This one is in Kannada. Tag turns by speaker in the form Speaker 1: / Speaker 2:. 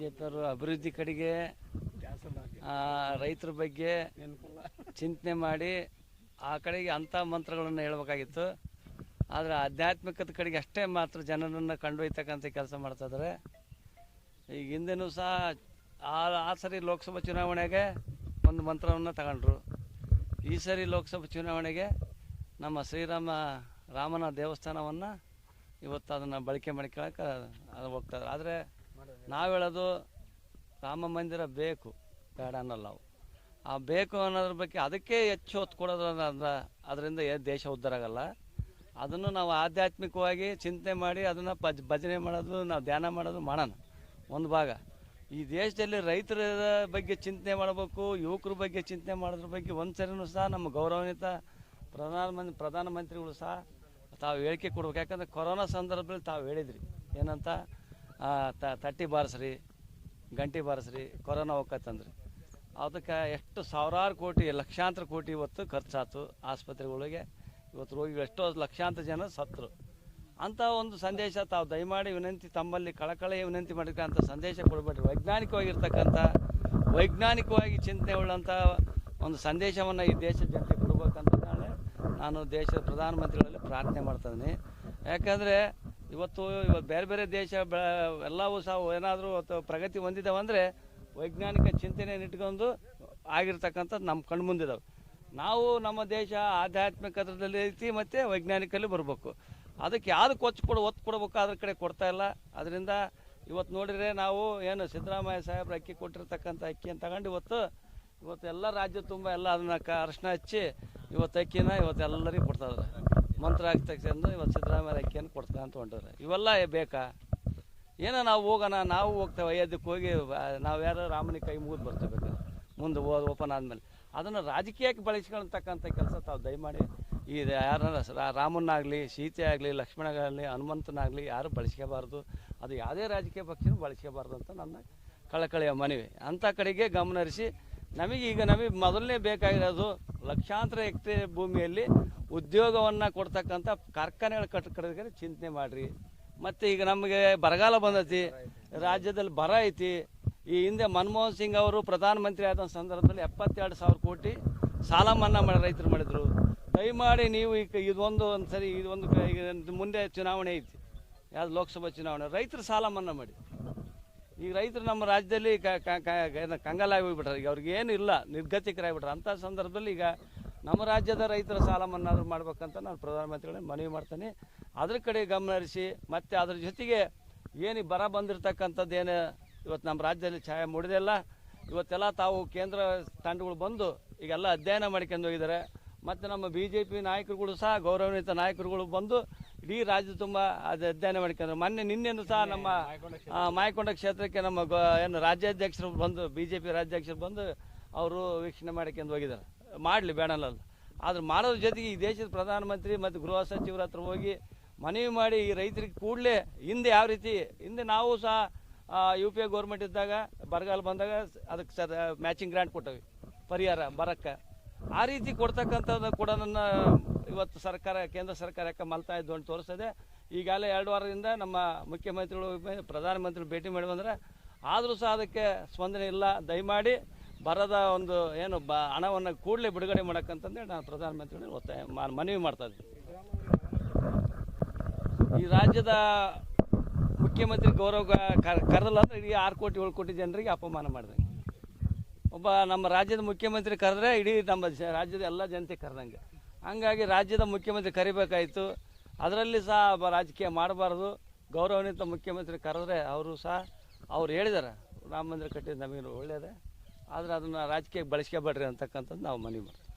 Speaker 1: ಜೆ ಪಿಯವರು ಅಭಿವೃದ್ಧಿ ಕಡೆಗೆ ರೈತರ ಬಗ್ಗೆ ಚಿಂತನೆ ಮಾಡಿ ಆ ಕಡೆಗೆ ಅಂಥ ಮಂತ್ರಗಳನ್ನು ಹೇಳಬೇಕಾಗಿತ್ತು. ಆದರೆ ಆಧ್ಯಾತ್ಮಿಕದ ಕಡೆಗೆ ಅಷ್ಟೇ ಮಾತ್ರ ಜನರನ್ನು ಕಂಡೊಯ್ತಕ್ಕಂಥ ಕೆಲಸ ಮಾಡ್ತಾ ಇದ್ದಾರೆ. ಈಗ ಹಿಂದೆನೂ ಸಹ ಆ ಆ ಸರಿ ಲೋಕಸಭಾ ಚುನಾವಣೆಗೆ ಒಂದು ಮಂತ್ರವನ್ನು ತಗೊಂಡ್ರು. ಈ ಸರಿ ಲೋಕಸಭಾ ಚುನಾವಣೆಗೆ ನಮ್ಮ ಶ್ರೀರಾಮ, ರಾಮನ ದೇವಸ್ಥಾನವನ್ನು ಇವತ್ತು ಅದನ್ನು ಬಳಕೆ ಮಾಡ್ಕೊಳಕ್ಕೆ ಅದು ಹೋಗ್ತಾರೆ ಆದರೆ ನಾವು ಹೇಳೋದು ರಾಮ ಮಂದಿರ ಬೇಕು, ಬೇಡ ಅನ್ನೋಲ್ಲ ನಾವು ಆ ಬೇಕು ಅನ್ನೋದ್ರ ಬಗ್ಗೆ ಅದಕ್ಕೆ ಹೆಚ್ಚು ಹೊತ್ತು ಕೊಡೋದು ಅಂದ್ರೆ ಅದರಿಂದ ಏನು ದೇಶ ಉದ್ಧಾರ ಆಗಲ್ಲ. ಅದನ್ನು ನಾವು ಆಧ್ಯಾತ್ಮಿಕವಾಗಿ ಚಿಂತನೆ ಮಾಡಿ ಅದನ್ನು ಭಜ್ ಭಜನೆ ಮಾಡೋದು, ನಾವು ಧ್ಯಾನ ಮಾಡೋದು ಮಾಡೋಣ, ಒಂದು ಭಾಗ. ಈ ದೇಶದಲ್ಲಿ ರೈತರ ಬಗ್ಗೆ ಚಿಂತನೆ ಮಾಡಬೇಕು, ಯುವಕರ ಬಗ್ಗೆ ಚಿಂತನೆ ಮಾಡೋದ್ರ ಬಗ್ಗೆ ಒಂದು ಸರಿನೂ ಸಹ ನಮ್ಮ ಗೌರವಾನ್ವಿತ ಪ್ರಧಾನಮಂತ್ರಿ ಪ್ರಧಾನಮಂತ್ರಿಗಳು ಸಹ ತಾವು ಹೇಳಿಕೆ ಕೊಡ್ಬೇಕು. ಯಾಕಂದ್ರೆ ಕೊರೋನಾ ಸಂದರ್ಭದಲ್ಲಿ ತಾವು ಹೇಳಿದ್ರಿ. ಏನಂತ? ತಟ್ಟಿ ಬಾರಿಸ್ರಿ, ಗಂಟೆ ಬಾರಿಸ್ರಿ, ಕೊರೋನಾ ಹೋಗತ್ತಂದ್ರಿ ಅದಕ್ಕೆ ಎಷ್ಟು ಸಾವಿರಾರು ಕೋಟಿ, ಲಕ್ಷಾಂತರ ಕೋಟಿ ಇವತ್ತು ಖರ್ಚಾಯ್ತು ಆಸ್ಪತ್ರೆಗಳಿಗೆ. ಇವತ್ತು ರೋಗಿಗಳು ಎಷ್ಟೋ ಲಕ್ಷಾಂತರ ಜನ ಸತ್ತರು. ಅಂಥ ಒಂದು ಸಂದೇಶ ತಾವು ದಯಮಾಡಿ ವಿನಂತಿ, ತಮ್ಮಲ್ಲಿ ಕಳಕಳೆ ವಿನಂತಿ ಮಾಡಿರ್ತಕ್ಕಂಥ ಸಂದೇಶ ಕೊಡಬೇಡ್ರಿ. ವೈಜ್ಞಾನಿಕವಾಗಿರ್ತಕ್ಕಂಥ, ವೈಜ್ಞಾನಿಕವಾಗಿ ಚಿಂತನೆ ಉಳ್ಳಂಥ ಒಂದು ಸಂದೇಶವನ್ನು ಈ ದೇಶದ ಜನತೆ ಕೊಡಬೇಕಂತ ನಾನು ದೇಶದ ಪ್ರಧಾನಮಂತ್ರಿಗಳಲ್ಲಿ ಪ್ರಾರ್ಥನೆ ಮಾಡ್ತಾಯಿದ್ದೀನಿ ಯಾಕಂದರೆ ಇವತ್ತು ಇವತ್ತು ಬೇರೆ ಬೇರೆ ದೇಶ ಎಲ್ಲವೂ ಸಹ ಏನಾದರೂ ಪ್ರಗತಿ ಹೊಂದಿದ್ದಾವೆ ಅಂದರೆ ವೈಜ್ಞಾನಿಕ ಚಿಂತನೆಯನ್ನು ಇಟ್ಕೊಂಡು ಆಗಿರ್ತಕ್ಕಂಥದ್ದು ನಮ್ಮ ಕಣ್ಣು ಮುಂದಿದ್ದಾವೆ ನಾವು ನಮ್ಮ ದೇಶ ಆಧ್ಯಾತ್ಮಿಕದಲ್ಲಿ ಐತಿ ಮತ್ತು ವೈಜ್ಞಾನಿಕಲ್ಲಿ ಬರಬೇಕು. ಅದಕ್ಕೆ ಯಾವ್ದು ಕೊಚ್ಚು ಕೊಡು, ಒತ್ತು ಕೊಡಬೇಕು ಅದ್ರ ಕಡೆ ಕೊಡ್ತಾ ಇಲ್ಲ. ಅದರಿಂದ ಇವತ್ತು ನೋಡಿದರೆ ನಾವು ಏನು ಸಿದ್ದರಾಮಯ್ಯ ಸಾಹೇಬ್ರು ಅಕ್ಕಿ ಕೊಟ್ಟಿರ್ತಕ್ಕಂಥ ಅಕ್ಕಿಯನ್ನು ತಗೊಂಡು ಇವತ್ತು ಇವತ್ತು ಎಲ್ಲ ರಾಜ್ಯ ತುಂಬ ಎಲ್ಲ ಅದನ್ನು ಕ ಅರಿಶಿನ ಹಚ್ಚಿ ಇವತ್ತು ಅಕ್ಕಿನ ಇವತ್ತು ಎಲ್ಲರಿಗೂ ಕೊಡ್ತಾ ಇದ್ದಾರೆ. ಮಂತ್ರ ತಕ್ಷಣ ಇವತ್ತು ಸಿದ್ದರಾಮಯ್ಯ ಅಕ್ಕಿಯನ್ನು ಅಂತ ಹೊಂಟವ್ರೆ ಇವೆಲ್ಲ ಬೇಕಾ? ಏನೋ ನಾವು ಹೋಗೋಣ, ನಾವು ಹೋಗ್ತೇವೆ ಅಯೋಧ್ಯಕ್ಕೆ ಹೋಗಿ ನಾವು ಯಾರೋ ರಾಮನಿಗೆ ಕೈ ಮುಗಿದು ಬರ್ತೇವೆ ಮುಂದೆ ಓದ್, ಓಪನ್ ಆದಮೇಲೆ. ಅದನ್ನು ರಾಜಕೀಯಕ್ಕೆ ಬಳಸ್ಕೊಳ್ತಕ್ಕಂಥ ಕೆಲಸ ತಾವು ದಯಮಾಡಿ, ಈ ಯಾರನ್ನ ರಾಮನಾಗಲಿ ಸೀತೆ ಆಗಲಿ ಲಕ್ಷ್ಮಣಗಳಾಗಲಿ ಹನುಮಂತನಾಗಲಿ ಯಾರು ಬಳಸ್ಕೋಬಾರ್ದು? ಅದು ಯಾವುದೇ ರಾಜಕೀಯ ಪಕ್ಷನೂ ಬಳಸ್ಕೋಬಾರ್ದು ಅಂತ ನನ್ನ ಕಳಕಳಿಯ ಮನವಿ. ಅಂಥ ಕಡೆಗೆ ಗಮನ ಹರಿಸಿ ನಮಗೆ ಈಗ ನಮಗೆ ಮೊದಲನೇ ಬೇಕಾಗಿರೋದು ಲಕ್ಷಾಂತರ ಎಕ್ರೆ ಭೂಮಿಯಲ್ಲಿ ಉದ್ಯೋಗವನ್ನು ಕೊಡ್ತಕ್ಕಂಥ ಕಾರ್ಖಾನೆಗಳ ಕಡೆ ಚಿಂತನೆ ಮಾಡಿರಿ. ಮತ್ತು ಈಗ ನಮಗೆ ಬರಗಾಲ ಬಂದೈತಿ, ರಾಜ್ಯದಲ್ಲಿ ಬರ ಐತಿ. ಈ ಹಿಂದೆ ಮನಮೋಹನ್ ಸಿಂಗ್ ಅವರು ಪ್ರಧಾನಮಂತ್ರಿ ಆದ ಸಂದರ್ಭದಲ್ಲಿ ಎಪ್ಪತ್ತೆರಡು ಸಾವಿರ ಕೋಟಿ ಸಾಲ ಮನ್ನಾ ಮಾಡಿ ರೈತರು ಮಾಡಿದರು. ದಯಮಾಡಿ ನೀವು ಈಗ ಇದೊಂದು ಒಂದು ಸರಿ, ಇದೊಂದು ಈಗ ಮುಂದೆ ಚುನಾವಣೆ ಐತಿ. ಯಾವ್ದು ಲೋಕಸಭಾ ಚುನಾವಣೆ, ರೈತರು ಸಾಲ ಮನ್ನಾ ಮಾಡಿ. ಈಗ ರೈತರು ನಮ್ಮ ರಾಜ್ಯದಲ್ಲಿ ಕಂಗಾಲಾಗಿ ಹೋಗ್ಬಿಟ್ರೆ. ಈಗ ಅವ್ರಿಗೆ ಏನು ಇಲ್ಲ, ನಿರ್ಗತಿಕರಾಗಿಬಿಟ್ರೆ. ಅಂಥ ಸಂದರ್ಭದಲ್ಲಿ ಈಗ ನಮ್ಮ ರಾಜ್ಯದ ರೈತರ ಸಾಲ ಮನ್ನಾದ್ರೂ ಮಾಡ್ಬೇಕಂತ ನಾನು ಪ್ರಧಾನಮಂತ್ರಿಗಳೇ ಮನವಿ ಮಾಡ್ತೀನಿ. ಅದ್ರ ಕಡೆ ಗಮನ ಹರಿಸಿ, ಮತ್ತು ಅದ್ರ ಜೊತೆಗೆ ಏನು ಬರ ಬಂದಿರತಕ್ಕಂಥದ್ದು ಏನು, ಇವತ್ತು ನಮ್ಮ ರಾಜ್ಯದಲ್ಲಿ ಛಾಯೆ ಮೂಡಿದೆಲ್ಲ ಇವತ್ತೆಲ್ಲ ತಾವು ಕೇಂದ್ರ ತಂಡಗಳು ಬಂದು ಈಗೆಲ್ಲ ಅಧ್ಯಯನ ಮಾಡ್ಕೊಂಡು ಹೋಗಿದ್ದಾರೆ. ಮತ್ತು ನಮ್ಮ ಬಿ ಜೆ ಪಿ ನಾಯಕರುಗಳು ಸಹ, ಗೌರವಾನ್ವಿತ ನಾಯಕರುಗಳು ಬಂದು ಇಡೀ ರಾಜ್ಯ ತುಂಬ ಅದು ಅಧ್ಯಯನ ಮಾಡ್ಕೊಂಡ್ರು. ಮೊನ್ನೆ ನಿನ್ನೆನೂ ಸಹ ನಮ್ಮ ಮಾಯಕೊಂಡ ಕ್ಷೇತ್ರಕ್ಕೆ ನಮ್ಮ ಏನು ರಾಜ್ಯಾಧ್ಯಕ್ಷರು ಬಂದು ಬಿ ಜೆ ಪಿ ರಾಜ್ಯಾಧ್ಯಕ್ಷರು ಬಂದು ಅವರು ವೀಕ್ಷಣೆ ಮಾಡ್ಕೊಂಡು ಹೋಗಿದ್ದಾರೆ. ಮಾಡಲಿ ಬೇಡಲ್ಲ ಆದ್ರೆ ಮಾಡೋದ್ರ ಜೊತೆಗೆ ಈ ದೇಶದ ಪ್ರಧಾನಮಂತ್ರಿ ಮತ್ತು ಗೃಹ ಸಚಿವರ ಹತ್ರ ಹೋಗಿ ಮನವಿ ಮಾಡಿ ಈ ರೈತರಿಗೆ ಕೂಡಲೇ ಹಿಂದೆ ಯಾವ ರೀತಿ, ಹಿಂದೆ ನಾವು ಸಹ ಯು ಪಿ ಎ ಗೌರ್ಮೆಂಟ್ ಇದ್ದಾಗ, ಬರಗಾಲ ಬಂದಾಗ ಅದಕ್ಕೆ ಸರ್ ಮ್ಯಾಚಿಂಗ್ ಗ್ರಾಂಟ್ ಕೊಟ್ಟವಿ, ಪರಿಹಾರ ಬರಕ್ಕೆ. ಆ ರೀತಿ ಕೊಡ್ತಕ್ಕಂಥದ್ದು ಕೂಡ ನನ್ನ, ಇವತ್ತು ಸರ್ಕಾರ, ಕೇಂದ್ರ ಸರ್ಕಾರ ಯಾಕೆ ಮಲ್ತಾ ಇದ್ದು ಅಂತ ತೋರಿಸ್ತದೆ. ಈಗಾಗಲೇ ಎರಡು ವಾರದಿಂದ ನಮ್ಮ ಮುಖ್ಯಮಂತ್ರಿಗಳು, ಪ್ರಧಾನಮಂತ್ರಿಗಳು ಭೇಟಿ ಮಾಡಿ ಬಂದರೆ ಆದರೂ ಸಹ ಅದಕ್ಕೆ ಸ್ಪಂದನೆ ಇಲ್ಲ. ದಯಮಾಡಿ ಬರದ ಒಂದು ಏನು ಬ ಹಣವನ್ನು ಕೂಡಲೇ ಬಿಡುಗಡೆ ಮಾಡೋಕ್ಕಂತಂದೇಳಿ ನಾನು ಪ್ರಧಾನಮಂತ್ರಿಗಳು ಒತ್ತಾಯ ಮನವಿ ಮಾಡ್ತಾ ಇದ್ದೀನಿ. ಈ ರಾಜ್ಯದ ಮುಖ್ಯಮಂತ್ರಿ ಗೌರವ ಕ- ಕರೆದಲ್ಲ ಅಂದ್ರೆ ಇಡೀ ಆರು ಕೋಟಿ, ಏಳು ಕೋಟಿ ಜನರಿಗೆ ಅಪಮಾನ ಮಾಡಿದೆ. ಒಬ್ಬ ನಮ್ಮ ರಾಜ್ಯದ ಮುಖ್ಯಮಂತ್ರಿ ಕರೆದ್ರೆ ಇಡೀ ನಮ್ಮ ರಾಜ್ಯದ ಎಲ್ಲ ಜನತೆ ಕರೆದಂಗೆ. ಹಂಗಾಗಿ ರಾಜ್ಯದ ಮುಖ್ಯಮಂತ್ರಿ ಕರಿಬೇಕಾಯಿತು. ಅದರಲ್ಲಿ ಸಹ ರಾಜಕೀಯ ಮಾಡಬಾರ್ದು. ಗೌರವಾನ್ವಿತ ಮುಖ್ಯಮಂತ್ರಿ ಕರೆದ್ರೆ ಅವರು ಸಹ ಅವ್ರು ಹೇಳಿದ್ದಾರೆ ರಾಮ ಮಂದಿರ ಕಟ್ಟಿದ್ದು ನಮಗೆ ಒಳ್ಳೆಯದೇ ಆದರೆ ಅದನ್ನು ರಾಜಕೀಯಕ್ಕೆ ಬಳಸ್ಕೊಬೇಡ್ರಿ ಅಂತಕ್ಕಂಥದ್ದು ನಾವು ಮನವಿ ಮಾಡ್ತೀವಿ.